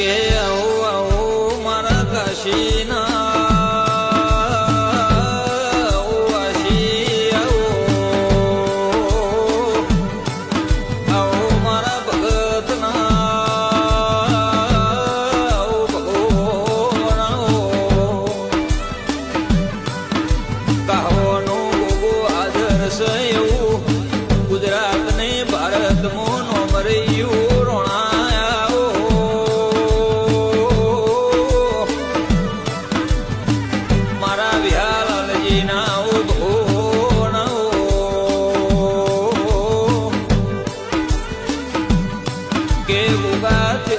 que que bugat